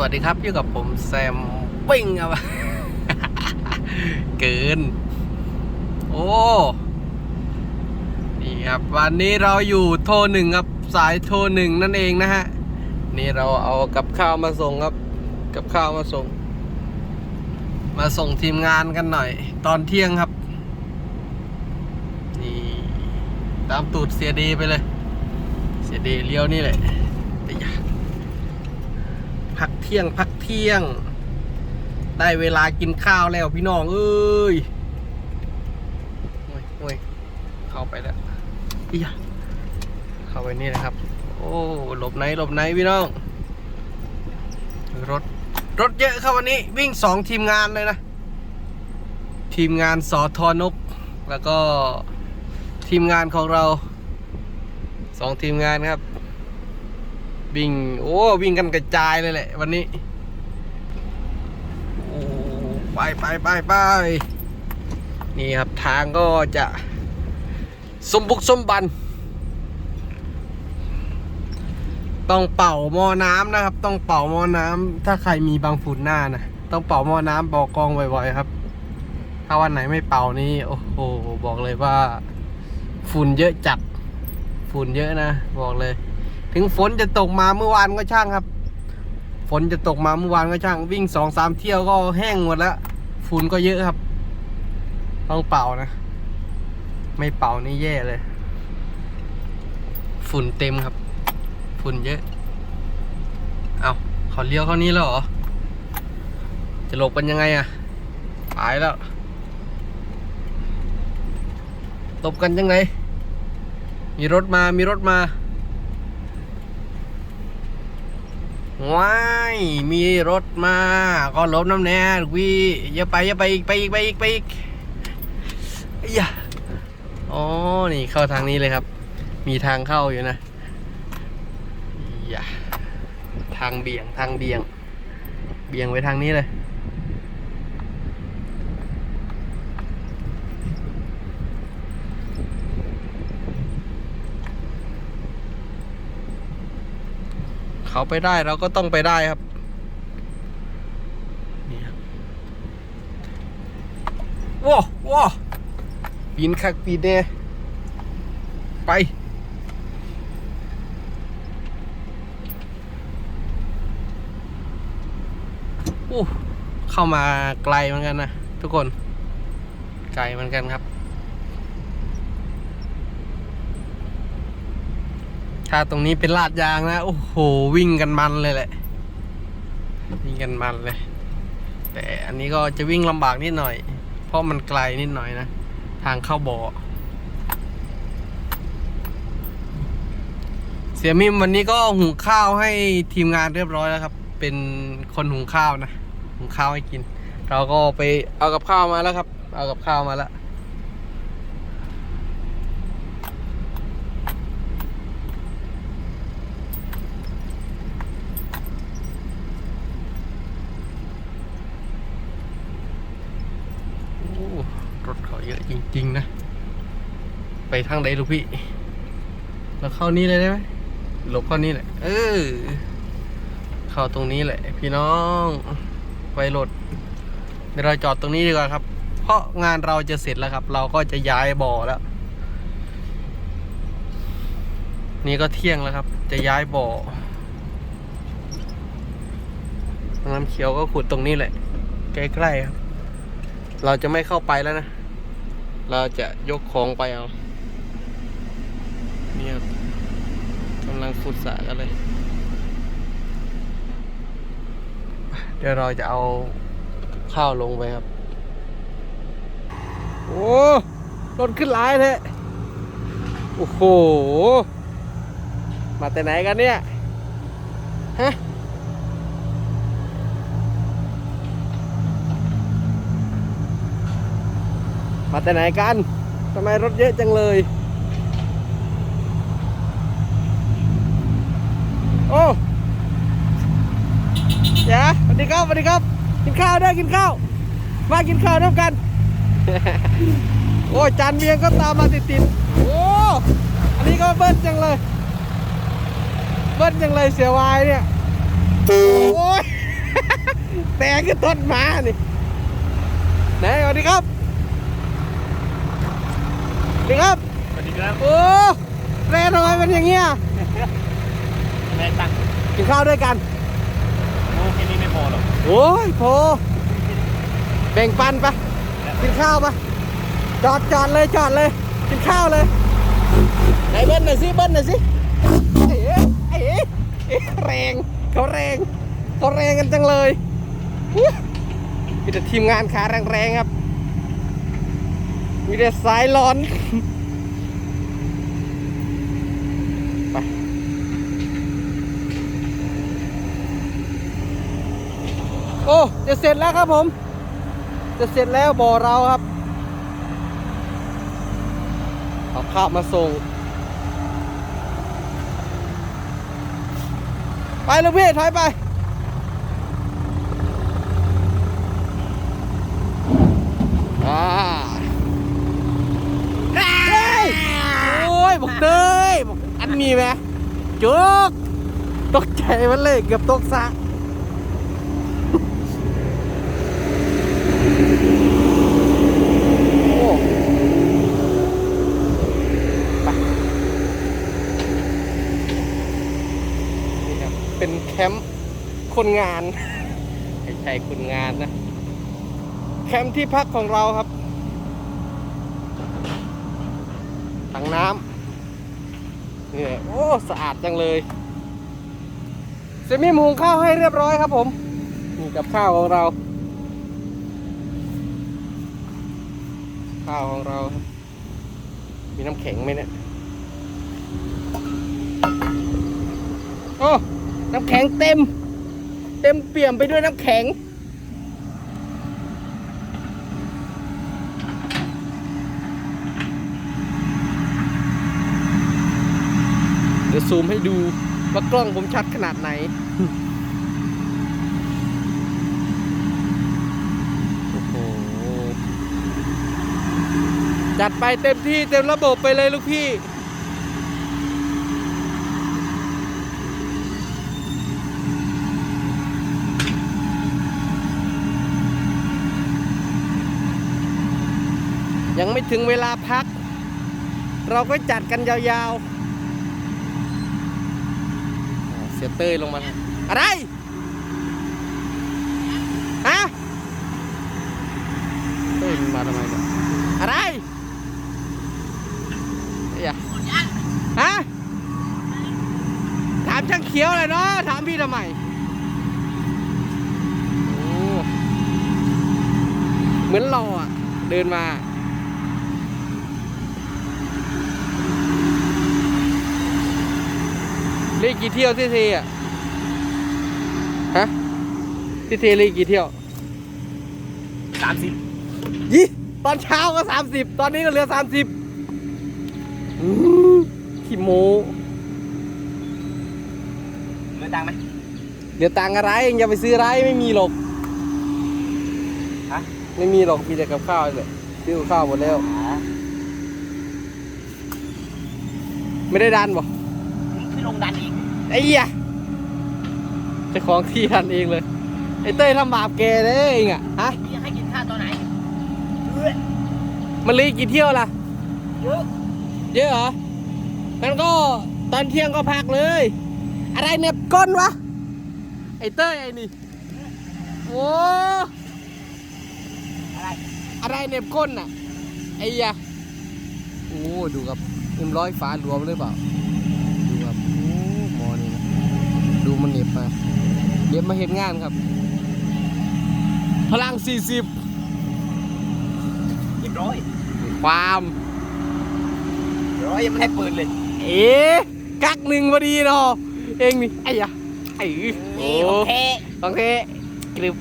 วัสดีครับอยู่กับผมแซมปิ้งครับเกิน โอ้ นี่ครับ วันนี้เราอยู่โทรหนึ่งครับ สายโทรหนึ่งนั่นเองนะฮะ นี่เราเอากับข้าวมาส่งครับ กับข้าวมาส่ง มาส่งทีมงานกันหน่อย ตอนเที่ยงครับ นี่ ตามตูดเสียดีไปเลย เสียดีเลี้ยวนี่แหละ พักเที่ยงพักเที่ยง ได้เวลากินข้าวแล้วพี่น้องเอ้ยโอ้ยโอ้ยเข้าไปแล้วอียะเข้าไปนี่นะครับ โอ้หลบไหนหลบไหนพี่น้อง รถรถเยอะครับวันนี้วิ่งสองทีมงานเลยนะ ทีมงานสอทอนก แล้วก็ทีมงานของเราสองทีมงานครับ วิ่ง โอ้ วิ่งกันกระจายเลยแหละ วันนี้ โอ้ไปไปไปไปนี่ครับทางก็จะสมบุกสมบัน ต้องเป่าหม้อน้ำนะครับ ต้องเป่าหม้อน้ำถ้าใครมีบางฝุ่นหน้านะต้องเป่าหม้อน้ำบอกกองบ่อยๆครับ ถ้าวันไหนไม่เป่านี่โอ้โหบอกเลยว่า ฝุ่นเยอะจัด ฝุ่นเยอะนะ บอกเลย ถึงฝนจะตกมาเมื่อวานก็ช่างครับ ฝนจะตกมาเมื่อวานก็ช่าง วิ่งสองสามเที่ยวก็แห้งหมดแล้วฝุ่นก็เยอะครับ ต้องเป่านะ ไม่เป่านี่แย่เลย ฝุ่นเต็มครับ ฝุ่นเยอะ เอาเขาเลี้ยวเข้านี้แล้วเหรอ จะหลบกันยังไงอะตายแล้วหลบกันยังไงมีรถมา มีรถมา ว้ายมีรถมา ก็ลบน้ำแน่วีอย่าไปอย่าไปอีกไปอีกไปอีกไปอีกอย่าอ๋อนี่เข้าทางนี้เลยครับ มีทางเข้าอยู่นะอย่าทางเบี่ยงทางเบี่ยง เบี่ยงไปทางนี้เลย เขาไปได้เราก็ต้องไปได้ครับนี่ครับว้าวว้าวปีนคักปีนเน่ไปโอ้เข้ามาไกลเหมือนกันนะทุกคน ไกลเหมือนกันครับ ถ้าตรงนี้เป็นลาดยางนะ โอ้โห วิ่งกันมันเลยแหละ วิ่งกันมันเลย แต่อันนี้ก็จะวิ่งลำบากนิดหน่อย เพราะมันไกลนิดหน่อยนะ ทางเข้าบ่อ เสียมิมวันนี้ก็หุงข้าวให้ทีมงานเรียบร้อยแล้วครับ เป็นคนหุงข้าวนะ หุงข้าวให้กิน เราก็ไปเอากับข้าวมาแล้วครับ เอากับข้าวมาแล้ว โอ้รถเขาเยอะ จริง ๆ นะ ไปทางใดลูกพี่ เราเข้านี้เลยได้ไหมหลบเข้านี้แหละ เออ เข้าตรงนี้แหละ พี่น้องไปรถเดี๋ยวเราจอดตรงนี้ดีกว่าครับ เพราะงานเราจะเสร็จแล้วครับ เราก็จะย้ายบ่อแล้ว นี่ก็เที่ยงแล้วครับ จะย้ายบ่อน้ำเขียวก็ขุดตรงนี้แหละ ใกล้ๆครับ เราจะไม่เข้าไปแล้วนะ เราจะยกของไปเอา เนี่ยกำลังขุดสระกันเลย เดี๋ยวเราจะเอาข้าวลงไปครับ โอ้รถขึ้นหลายเลยโอ้โห มาแต่ไหนกันเนี่ย ฮะ มาแต่ไหนกันทำไมรถเยอะจังเลย โอ้ยาสวัสดีครับสวัสดีครับ กินข้าวได้กินข้าว มากินข้าวด้วยกัน โอ้จานเมียงก็ตามมาติดติดโอ้อันนี้ก็เบิ้ลจังเลย เบิ้ลจังเลยเสียวายเนี่ย โอ้ยขึ้นต้นมานี่ไหนสวัสดีครับ ดีครับสวัสดีครับโอ้แร่ทำไมเป็นอย่างเงี้ยแม่ตั้งกินข้าวด้วยกันโอ้แค่นี้ไม่พอหรอกโอ้ยโพแบ่งปันไปกินข้าวไปจอดจอดเลยจอดเลย กินข้าวเลยไหนเบิ้ลหน่อยสิเบิ้ลหน่อยสิเอ๋เอ๋เอ๋แรงเขาแรงเขาแรงกันจังเลยอุ๊ยมีแต่ทีมงานขาแรงๆครับ มีแต่สายร้อน ไปโอ้จะเสร็จแล้วครับผม จะเสร็จแล้วบ่อเราครับเอาข้าวมาส่ง ไปลูกพี่ถอยไปอ่าเฮ้ยโอ้ย บอกเตยบอกอันนี้ไหมจุกตกใจมันเลยเกือบตกสระโอ้ไปนี่ครับเป็นแคมป์คนงานไม่ใช่คนงานนะ แคมป์ที่พักของเราครับถังน้ำ นี่โอ้สะอาดจังเลยเซมิหมุงข้าวให้เรียบร้อยครับผมนี่กับข้าวของเรา ข้าวของเราครับมีน้ำแข็งไหมเนี่ยโอ้น้ำแข็งเต็ม เต็มเปี่ยมไปด้วยน้ำแข็ง เดี๋ยว ซูมให้ดูว่ากล้องผมชัดขนาดไหน โอ้โห จัดไปเต็มที่เต็มระบบไปเลยลูกพี่ยังไม่ถึงเวลาพัก เราก็จัดกันยาวๆอ่า เสียเต้ยลงมาอะไร ฮะ เต้ยมาทำไมเนี่ยอะไรเอ้ยฮะ ถามช่างเขียวเลยเนาะ ถามพี่ทำไมเหมือนรออะ เดินมา เล่กี่เที่ยวที่เทอะฮะที่เทเล่กี่เที่ยวสามสิบยี่ตอนเช้าก็สามสิบตอนนี้ก็เหลือสามสิบขี้โมเหลือตังค์ไหมเดี๋ยวตังค์อะไรเองอย่าไปซื้ออะไรไม่มีหรอกฮะไม่มีหรอกมีแต่กับข้าวเลยซื้อกับข้าวหมดแล้วไม่ได้ดันบ่พี่ลงดันอีก ไอ้เหี้ยเจ้าของที่ดันเองเลย ไอ้เต้ยทำบาปแกเลยเองอะฮะพี่ยังให้กินข้าวตอนไหนมันเลยกี่เที่ยวล่ะ เยอะ เยอะเหรองั้นก็ตอนเที่ยงก็พักเลย อะไรเหน็บก้นวะ ไอ้เต้ยไอ้นี่ โอ้อะไร อะไรเหน็บก้นอะ ไอ้ยะโอ้ดูครับเอ็มร้อยฟ้าหลวมเลยเปล่า ดูครับโอ้หมอนี่นะดูมันเหน็บมาเหน็บ มาเห็นงานครับ พลัง 40เรียบร้อยความเรียบร้อยยังไม่ให้เปิดเลย เอ๊ะกักหนึ่งพอดีเนาะเองนี่ไอ้ยะไอ้โอ้นี่ของแท้ต้องเทกริบ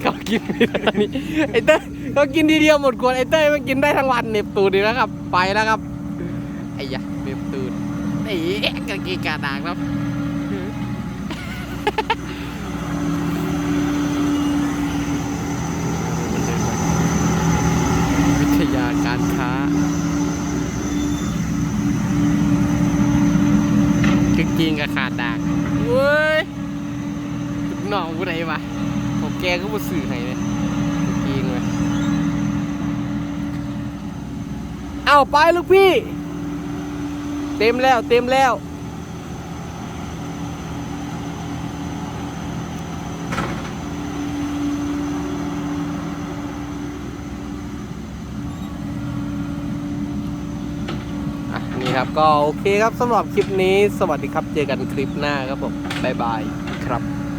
เขากินไม่ได้นี่ไอ้เต้ยเขากินทีเดียวหมดขวดไอ้เต้ยมันกินได้ทั้งวันเหน็บตูดดีแล้วครับ ไปแล้วครับไอ้ยะเหน็บตูดไอ้กระกีกาดางครับวิ ทยากาค้า จริงๆกับขาดดากเว้ยลูกน้องผู้ใดวะผมแกก็มาสื่อให้เลยจริงเลยเอาไปลูกพี่ เต็มแล้วเต็มแล้ว ครับ ก็โอเคครับสำหรับคลิปนี้ สวัสดีครับ เจอกันคลิปหน้าครับผมบ๊ายบายครับ